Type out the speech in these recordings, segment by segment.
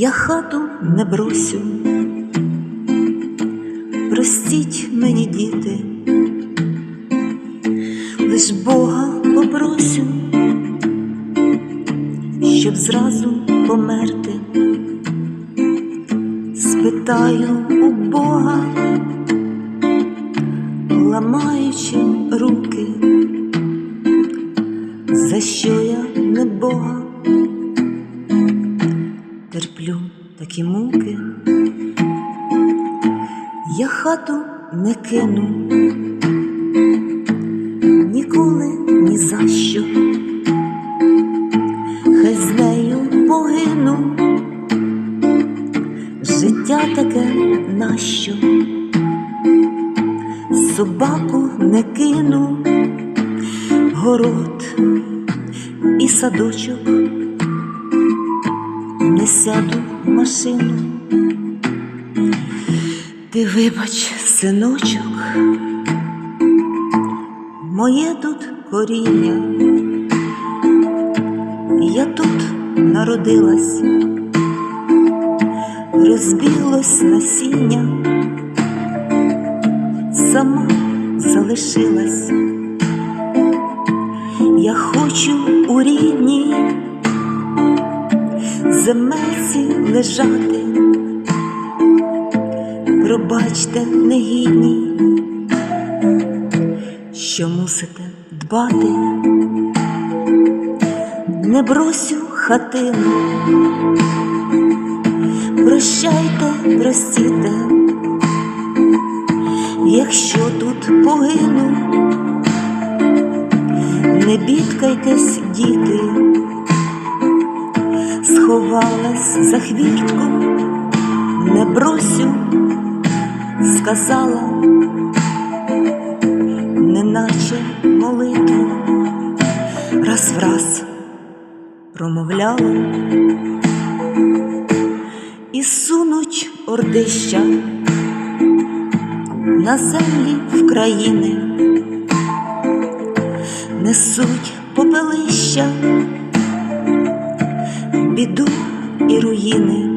Я хату не бросю, простіть мені, діти, лиш Бога попросю, щоб зразу померти. Спитаю у Бога, ламаючи руки, за що я не Бога такі муки, я хату не кину, ніколи ні за що, хай з нею погину, життя таке нащо, собаку не кину, город і садочок. Не сяду машину. Ти вибач, синочок, моє тут коріння, я тут народилась, розбіглось насіння, сама залишилась. Я хочу у рідній земельці лежати, пробачте, негідні, що мусите дбати, не бросю хатину, прощайте, простіте, якщо тут погину, не бідкайтесь, діти сховалась за хвіртку, не бросю, сказала, неначе молитву, раз в раз промовляла, і сунуть ордища на землі України, несуть попелища біду і руїни.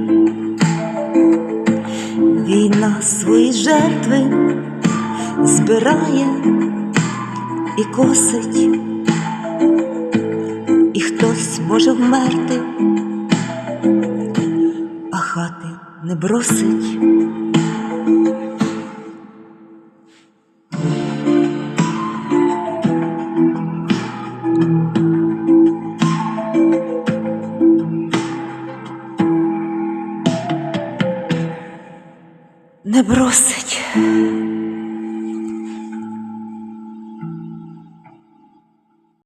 Війна свої жертви збирає і косить, і хтось може вмерти, а хати не бросить. Бросить.